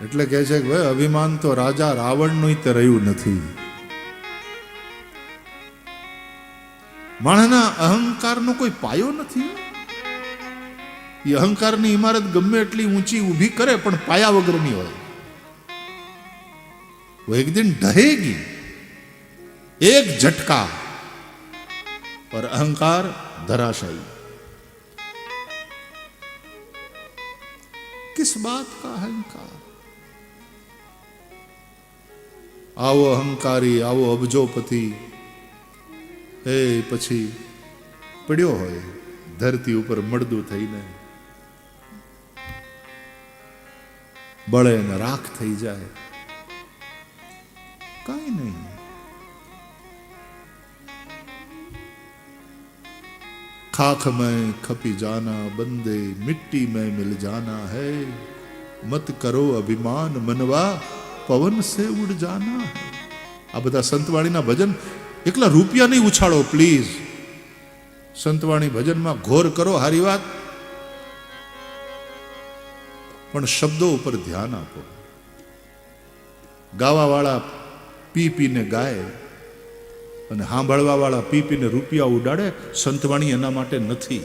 એટલે કહે છે કે ભાઈ અભિમાન તો રાજા રાવણનું તે રહ્યું નથી માણસના અહંકારનો કોઈ પાયો નથી એ અહંકારની ઇમારત ગમે એટલી ઊંચી ઊભી કરે પણ પાયા વગરની હોય वो एक दिन ढहेगी एक झटका और अहंकार धराशायी किस बात का अहंकार આવો અહંકારી આવો અબજોપતિ એ પછી પડ્યો હોય ધરતી ઉપર મળદું થઈને બળે ને રાખ થઈ જાય કાંઈ નહીં खाक में खपी जाना बंदे मिट्टी में मिल जाना है मत करो अभिमान मनवा પવન સે ઉડ જાના આ બધા સંતવાણીના ભજન એકલા રૂપિયા નહીં ઉછાળો પ્લીઝ સંતવાણી ભજનમાં ઘોર કરો, હારી વાત. પણ શબ્દો ઉપર ધ્યાન આપો. ગાવાવાળા પી પીને ગાય અને સાંભળવા વાળા પી પીને રૂપિયા ઉડાડે, સંતવાણી એના માટે નથી.